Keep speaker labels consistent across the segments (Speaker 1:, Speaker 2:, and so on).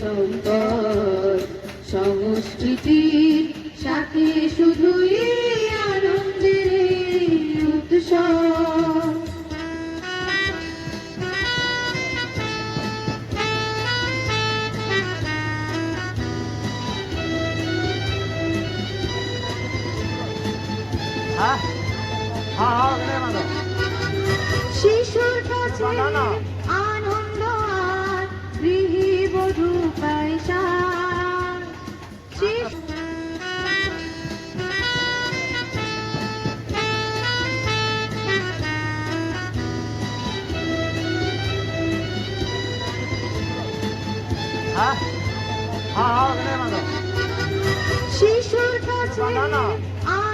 Speaker 1: সম্পদ সংস্কৃতির সাথে শুধুই আনন্দের উৎসব
Speaker 2: হ্যাঁ হ্যাঁ হ্যাঁ
Speaker 1: শিশুর কাছে শিশুর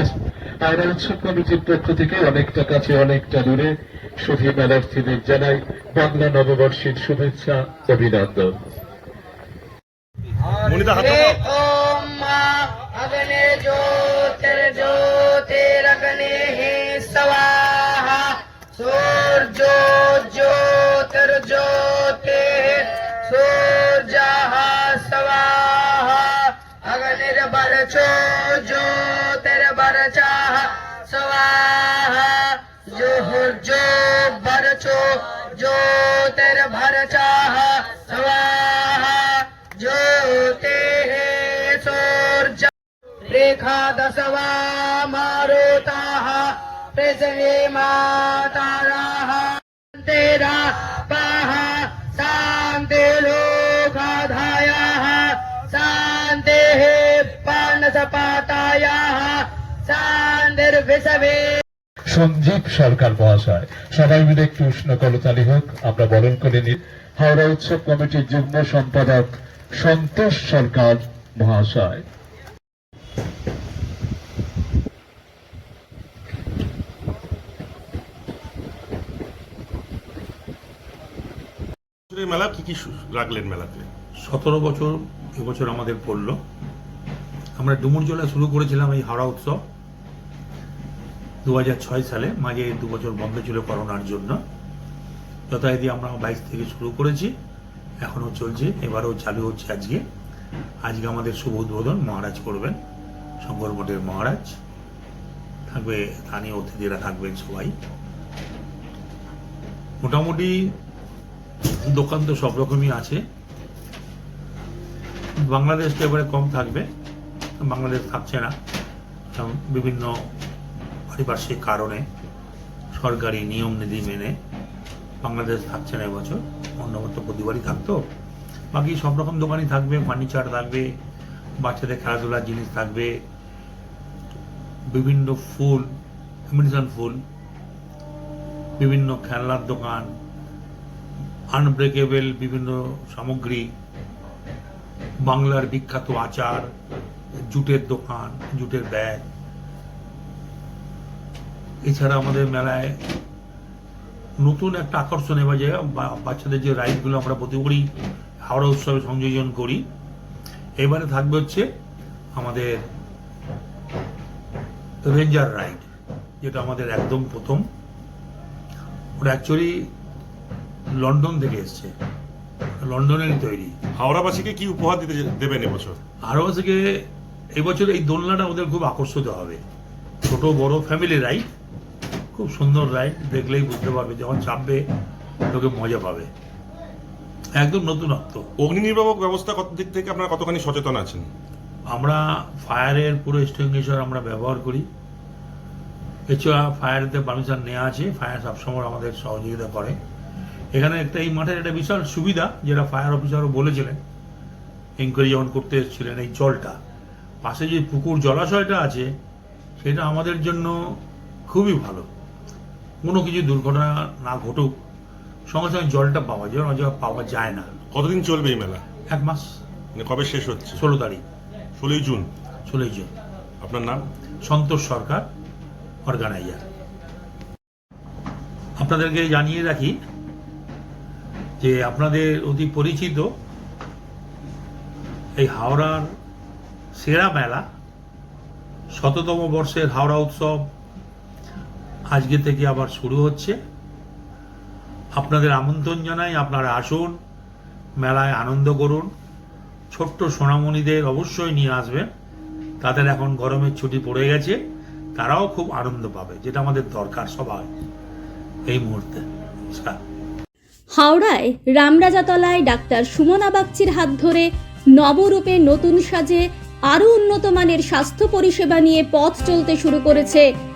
Speaker 3: আজকে পায়রা উৎসব কমিটির পক্ষ থেকে অনেকটা কাছে অনেকটা দূরে। সুফি মেলার্থীদের জানাই বাংলা নববর্ষের শুভেচ্ছা অভিনন্দন।
Speaker 4: সূর্য জ্যোতির্জ্যোতি
Speaker 5: সূর্য সবাহ। অগ্নির্বল চো बरचाह स्वाहा। जो बरचो जो तेर भरचाह स्वाहा। ज्योते सूर्य रेखा दसवा मारुता पृथ्वी मातारा तेरा पहा। शांति लोकाधाया शांति पान सपाताया চাঁদের ভেসাবে।
Speaker 3: সঞ্জীব সরকার মহাশয়। সবাই মিলে একটু উষ্ণ কলতালি হোক আমরা বরণ করে নিই। হাওড়া উৎসব কমিটির যুগ্ম সম্পাদক সন্তোষ সরকার মহাশয়।
Speaker 4: মেলা কি কি রাখলেন মেলাতে?
Speaker 6: সতেরো বছর এবছর আমাদের পড়ল। আমরা ডুমুর ডুমুরজলা শুরু করেছিলাম এই হাওড়া উৎসব। দু সালে মাঝে দু বছর বন্ধ ছিল করোনার জন্য। যথারীতি আমরা বাইশ থেকে শুরু করেছি। এখনও চলছে, এবারও চালু হচ্ছে আজকে। আজকে আমাদের শুভ উদ্বোধন মহারাজ করবেন, শঙ্কর মঠের মহারাজ। থাকবে স্থানীয় অতিথিরা থাকবেন সবাই। মোটামুটি দোকান তো সব রকমই আছে। বাংলাদেশটা এবারে কম থাকবে, বাংলাদেশ থাকছে না। বিভিন্ন পারিপার্শ্বিক কারণে সরকারি নিয়ম নীতি মেনে বাংলাদেশ থাকছে না এবছর। অন্য তো প্রতিবারই থাকতো। বাকি সব রকম দোকানই থাকবে, ফার্নিচার থাকবে, বাচ্চাদের খেলাধুলার জিনিস থাকবে, বিভিন্ন ফুল ইমিটেশন ফুল, বিভিন্ন খেলনার দোকান আনব্রেকেবল বিভিন্ন সামগ্রী, বাংলার বিখ্যাত আচার, জুটের দোকান, জুটের ব্যাগ। এছাড়া আমাদের মেলায় নতুন একটা আকর্ষণ এবার যে বা- বাচ্চাদের যে রাইডগুলো আমরা প্রতিবারই হাওড়া উৎসবে সংযোজন করি। এবারে থাকবে হচ্ছে আমাদের রেঞ্জার রাইড যেটা আমাদের একদম প্রথম। ওটা অ্যাকচুয়ালি লন্ডন থেকে এসছে। লন্ডনের তৈরি।
Speaker 4: হাওড়াবাসীকে কি উপহার দিতে দেবেন এবছর?
Speaker 6: থেকে এবছর এই দোলনাটা ওদের খুব আকর্ষিত হবে। ছোট বড় ফ্যামিলি রাইড খুব সুন্দর রাইড দেখলেই বুঝতে পারবে যখন চাপবে লোকে মজা পাবে। একদম নতুনত্ব।
Speaker 4: অগ্নি নির্বাপক ব্যবস্থা কত দিক থেকে আপনারা কতখানি সচেতন আছেন?
Speaker 6: আমরা ফায়ারের পুরো এক্সটিংগুইশার আমরা ব্যবহার করি। এছাড়া ফায়ারেতে পারমিশন নেওয়া আছে ফায়ার সবসময় আমাদের সহযোগিতা করে। এখানে একটা এই মাঠের একটা বিশাল সুবিধা যেটা ফায়ার অফিসারও বলেছিলেন। এনকোয়ারি যখন করতে এসেছিলেন এই জলটা। পাশে যে পুকুর জলাশয়টা আছে সেটা আমাদের জন্য খুবই ভালো। কোনো কিছু দুর্ঘটনা না ঘটুক সঙ্গে সঙ্গে জলটা পাওয়া যায় অযথা পাওয়া যায় না।
Speaker 4: কতদিন চলবে এই মেলা?
Speaker 6: এক মাস।
Speaker 4: মানে কবে শেষ হচ্ছে?
Speaker 6: ষোলো তারিখ।
Speaker 4: ষোলোই জুন?
Speaker 6: ষোলোই জুন।
Speaker 4: আপনার নাম?
Speaker 6: সন্তোষ সরকার অর্গানাইজার। আপনাদেরকে জানিয়ে রাখি যে আপনাদের অতি পরিচিত এই হাওড়ার সেরা মেলা শততম বর্ষের হাওড়া উৎসব আজকে থেকে আবার শুরু হচ্ছে। আপনাদের আমন্ত্রণ জানাই আপনারা আসুন, মেলায় আনন্দ করুন। ছোট্ট সোনামণিদের অবশ্যই নিয়ে আসবেন। তাদের এখন গরমের ছুটি পড়ে গেছে, তারাও খুব আনন্দ পাবে, যেটা আমাদের দরকার সবাই এই মুহূর্তে।
Speaker 7: হাওড়ায় রামরাজাতলায় ডাক্তার সুমনা বাগচির হাত ধরে নবরূপে নতুন সাজে আরও উন্নত মানের স্বাস্থ্য পরিষেবা নিয়ে পথ চলতে শুরু করেছে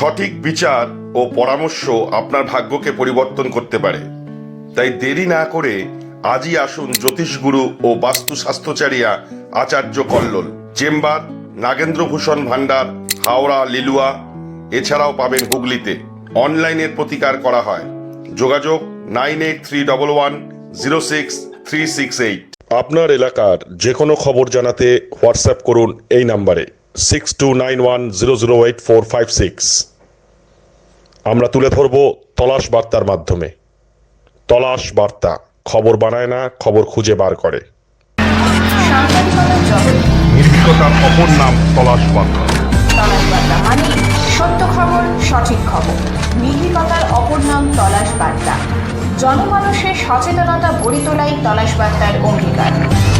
Speaker 8: সঠিক বিচার ও পরামর্শ আপনার ভাগ্যকে পরিবর্তন করতে পারে। তাই দেরি না করে আজই আসুন জ্যোতিষগুরু ও বাস্তু স্বাস্থ্যচারিয়া আচার্য কল্লোল, চেম্বার, নাগেন্দ্রভূষণ ভান্ডার হাওড়া, লিলুয়া, এছাড়াও পাবেন হুগলিতে। অনলাইনের প্রতিকার করা হয়। যোগাযোগ nine eight three double one zero six three six eight. আপনার এলাকার যে কোনো খবর জানাতে হোয়াটসঅ্যাপ করুন এই নাম্বারে, six two nine one zero zero eight four five six. আমরা তুলে ধরব তলাশ বার্তার মাধ্যমে। তলাশ বার্তা খবর বানায় না খবর খুঁজে বার করে। নির্ভীকতার অপর নাম তলাশ বার্তা।
Speaker 9: তলাশ বার্তা মানে সত্য খবর সঠিক খবর। নির্ভীকতার অপর নাম তলাশ বার্তা। জনমানুষের সচেতনতা গড়ে তোলাই তলাশ বার্তার অঙ্গীকার।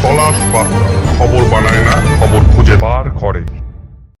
Speaker 8: তলাশ বার্তা খবর বানায় না খবর খুঁজে বার করে।